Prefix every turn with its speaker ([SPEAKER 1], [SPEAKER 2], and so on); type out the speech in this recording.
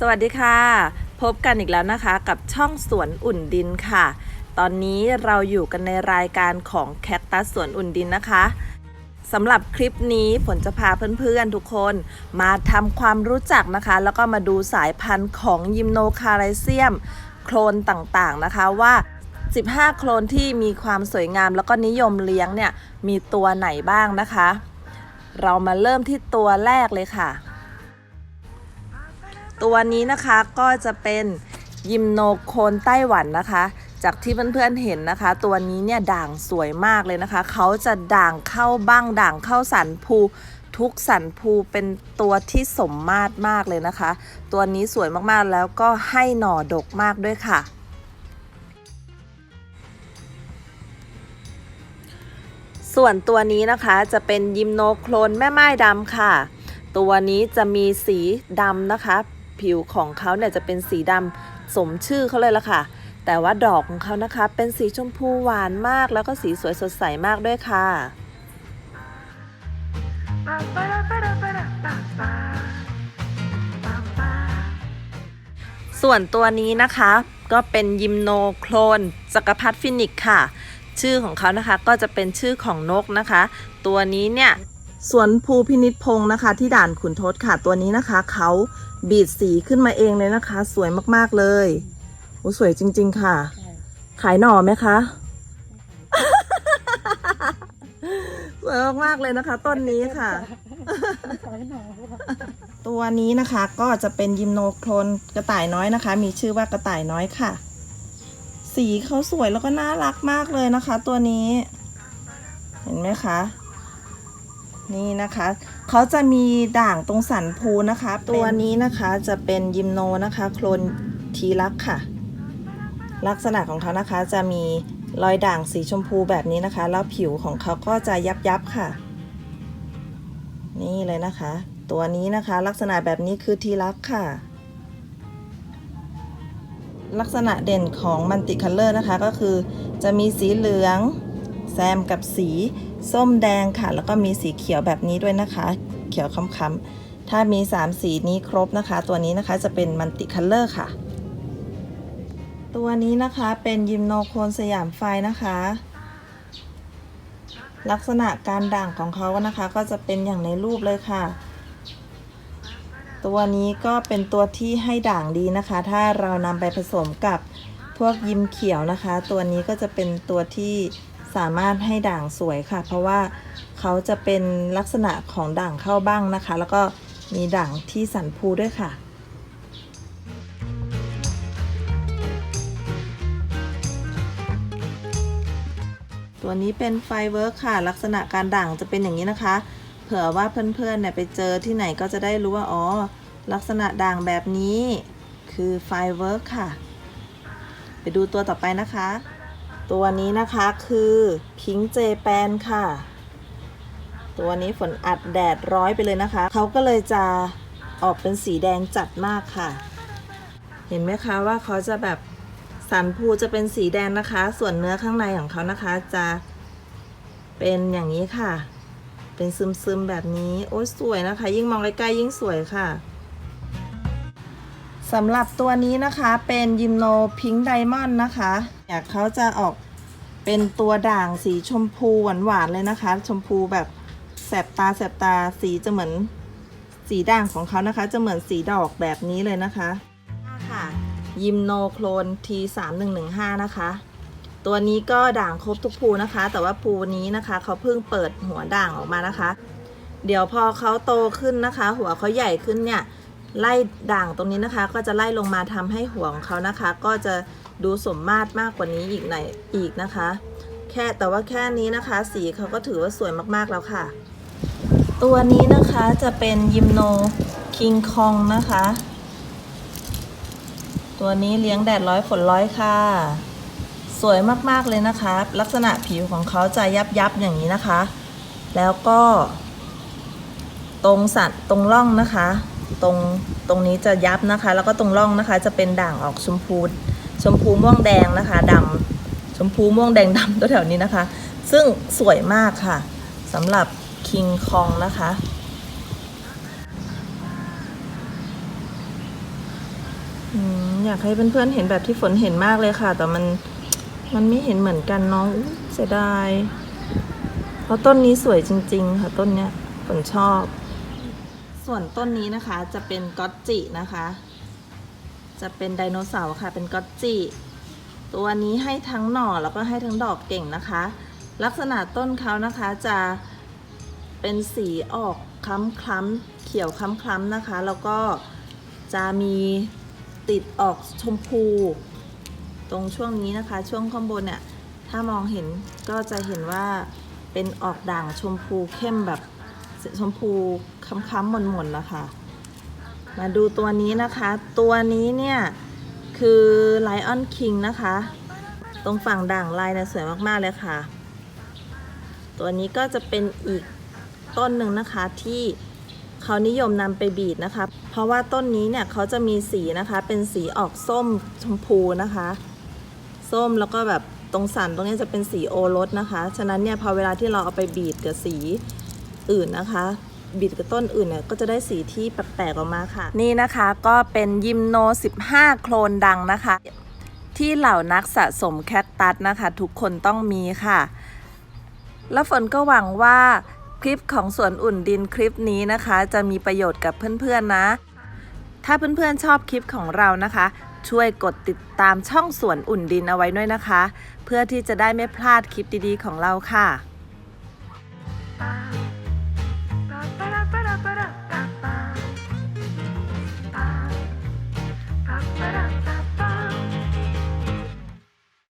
[SPEAKER 1] สวัสดีค่ะ พบกันอีกแล้วนะคะกับช่องสวนอุ่นดินค่ะ ตอนนี้เราอยู่กันในรายการของแคคตัสสวนอุ่นดินนะคะสำหรับคลิปนี้ฝนจะพาเพื่อนๆทุกคนมาทำความรู้จักนะคะ แล้วก็มาดูสายพันธุ์ของยิมโนคาไรเซียม โคลนต่างๆนะคะว่า 15 โคลนที่มีความสวยงาม แล้วก็นิยมเลี้ยงเนี่ยมีตัวไหนบ้างนะคะ เรามาเริ่มที่ตัวแรกเลยค่ะ ตัวนี้นะคะก็จะเป็นยิมโนโคนไต้หวันนะคะ จากที่เพื่อนๆเห็นนะคะ ตัวนี้เนี่ยด่างสวยมากเลยนะคะ เขาจะด่างเข้าบ้างด่างเข้าสันภูทุกสันภูเป็นตัวที่สมมาตรมากเลยนะคะ ตัวนี้สวยมากๆแล้วก็ให้หน่อดกมากด้วยค่ะ ส่วนตัวนี้นะคะจะเป็นยิมโนโคลนแม่ไม้ดำค่ะ ตัวนี้จะมีสีดำนะคะ ผิวของเขาเนี่ยจะเป็นสีดำสมชื่อเขาเลยละค่ะ แต่ว่าดอกของเขานะคะเป็นสีชมพูหวานมาก แล้วก็สีสวยสดใสมากด้วยค่ะส่วนตัวนี้นะคะ ก็เป็นยิมโนโคลนจักรพรรดิฟินิกค่ะ ชื่อของเขานะคะก็จะเป็นชื่อของนกนะคะ ตัวนี้เนี่ยสวนภูพินิจพงศ์นะคะ ที่ด่านขุนทดค่ะ ตัวนี้นะคะเขา บีดสีขึ้นมาเองเลยนะคะ สวยมากๆเลยโอ้สวยจริง ๆ ค่ะ ขายหน่อไหมคะสวยมากๆเลยนะคะ ต้นนี้ค่ะ ตัวนี้นะคะก็จะเป็นยิมโนโคลนกระต่ายน้อยนะคะ มีชื่อว่ากระต่ายน้อยค่ะ สีเขาสวยแล้วก็น่ารักมากเลยนะคะ ตัวนี้ เห็นไหมคะ นี่นะคะเขาจะมีด่างตรงสันภูนะคะ ตัวนี้นะคะจะเป็นยิมโนนะคะโคลนทีลักค่ะ ลักษณะของเขานะคะจะมีรอยด่างสีชมพูแบบนี้นะคะ แล้วผิวของเขาก็จะยับยับค่ะ นี่เลยนะคะ ตัวนี้นะคะลักษณะแบบนี้คือทีลักค่ะ ลักษณะเด่นของมันติคัลเลอร์นะคะก็คือจะมีสีเหลือง แซมกับสีส้มแดงค่ะ แล้วก็มีสีเขียวแบบนี้ด้วยนะคะ เขียวค้ำๆถ้ามี 3 สีนี้ครบนะคะ ตัวนี้นะคะจะเป็นมันติคัลเลอร์ค่ะ ตัวนี้นะคะเป็นยิมโนโคนสยามไฟนะคะ ลักษณะการด่างของเขานะคะ ก็จะเป็นอย่างในรูปเลยค่ะ ตัวนี้ก็เป็นตัวที่ให้ด่างดีนะคะ ถ้าเรานำไปผสมกับพวกยิมเขียวนะคะ ตัวนี้ก็จะเป็นตัวที่ สามารถให้ด่างสวยค่ะ เพราะว่าเขาจะเป็นลักษณะของด่างเข้าบ้างนะคะ แล้วก็มีด่างที่สันภูด้วยค่ะตัวนี้เป็นไฟเวิร์คค่ะ ลักษณะการด่างจะเป็นอย่างนี้นะคะ เผื่อว่าเพื่อนๆเนี่ยไปเจอที่ไหนก็จะได้รู้ว่าอ๋อลักษณะด่างแบบนี้ คือไฟเวิร์คค่ะ ไปดูตัวต่อไปนะคะ ตัวนี้นะคะคือพิงเจแปนค่ะ ตัวนี้ฝนอัดแดดร้อยไปเลยนะคะ เขาก็เลยจะออกเป็นสีแดงจัดมากค่ะ เห็นไหมคะว่าเขาจะแบบสันภูจะเป็นสีแดงนะคะ ส่วนเนื้อข้างในของเขานะคะจะเป็นอย่างนี้ค่ะ เป็นซึมๆแบบนี้ โอ้ยสวยนะคะ ยิ่งมองใกล้ๆยิ่งสวยค่ะ สำหรับตัวนี้นะคะเป็นยิมโนพิงค์ไดมอนด์นะคะอยากเขาจะออกเป็นตัวด่างสีชมพูหวานๆเลยนะคะ ชมพูแบบแสบตาแสบตาสีจะเหมือนสีด่างของเขานะคะ จะเหมือนสีดอกแบบนี้เลยนะคะค่ะยิมโนโคลน T 3 1 1 5 นะคะ ตัวนี้ก็ด่างครบทุกภูนะคะ แต่ว่าภูนี้นะคะเขาเพิ่งเปิดหัวด่างออกมานะคะ เดี๋ยวพอเขาโตขึ้นนะคะ หัวเขาใหญ่ขึ้นเนี่ย ไล่ด่างตรงนี้นะคะ ก็จะไล่ลงมาทำให้หัวของเขานะคะ ก็จะดูสมมาตรมากกว่านี้อีกหน่อยอีกนะคะ แค่แต่ว่าแค่นี้นะคะ สีเขาก็ถือว่าสวยมากๆแล้วค่ะ ตัวนี้นะคะจะเป็นยิมโนคิงคองนะคะ ตัวนี้เลี้ยงแดดร้อยฝนร้อยค่ะ สวยมากๆเลยนะคะ ลักษณะผิวของเขาจะยับยับอย่างนี้นะคะ แล้วก็ ตรงสันตรงร่องนะคะ ตรงตรงนี้จะยับนะคะ แล้วก็ตรงร่องนะคะจะเป็นด่างออกชมพูชมพูม่วงแดงนะคะดำชมพูม่วงแดงดำตัวแถวนี้นะคะ ซึ่งสวยมากค่ะสำหรับคิงคองนะคะอยากให้เพื่อนๆเห็นแบบที่ฝนเห็นมากเลยค่ะ แต่มันมันไม่เห็นเหมือนกันน้องเสียดาย เพราะต้นนี้สวยจริง ๆ ค่ะต้นเนี้ยฝนชอบ ส่วนต้นนี้นะคะจะเป็นก็อตจินะคะ จะเป็นไดโนเสาร์ค่ะเป็นก็อตจิตัวนี้ให้ทั้งหน่อแล้วก็ให้ทั้งดอกเก่งนะคะ ลักษณะต้นเขานะคะจะเป็นสีออกคล้ำคล้ำเขียวคล้ำคล้ำนะคะ แล้วก็จะมีติดออกชมพู ตรงช่วงนี้นะคะ ช่วงข้างบนเนี่ยถ้ามองเห็นก็จะเห็นว่าเป็นออกด่างชมพูเข้มแบบชมพู ค้ำๆหม่นๆนะคะ มาดูตัวนี้นะคะ ตัวนี้เนี่ย คือ Lion King นะคะ ตรงฝั่งด่างลายเนี่ยสวยมากๆเลยค่ะ ตัวนี้ก็จะเป็นอีกต้นหนึ่งนะคะที่เขานิยมนำไปบีดนะคะ เพราะว่าต้นนี้เนี่ยเขาจะมีสีนะคะ เป็นสีออกส้มชมพูนะคะ ส้มแล้วก็แบบตรงสันตรงนี้จะเป็นสีโอรสนะคะ ฉะนั้นเนี่ยพอเวลาที่เราเอาไปบีดกับสีอื่นนะคะ บีดกับต้นอื่นเนี่ยก็จะได้สีที่แปลกๆออกมาค่ะ นี่นะคะก็เป็นยิมโน 15 โคลนดังนะคะ ที่เหล่านักสะสมแคคตัสนะคะ ทุกคนต้องมีค่ะ แล้วฝนก็หวังว่าคลิปของสวนอุ่นดินคลิปนี้นะคะ จะมีประโยชน์กับเพื่อนๆนะ ถ้าเพื่อนๆชอบคลิปของเรานะคะ ช่วยกดติดตามช่องสวนอุ่นดินเอาไว้ด้วยนะคะ เพื่อที่จะได้ไม่พลาดคลิปดีๆของเราค่ะ para.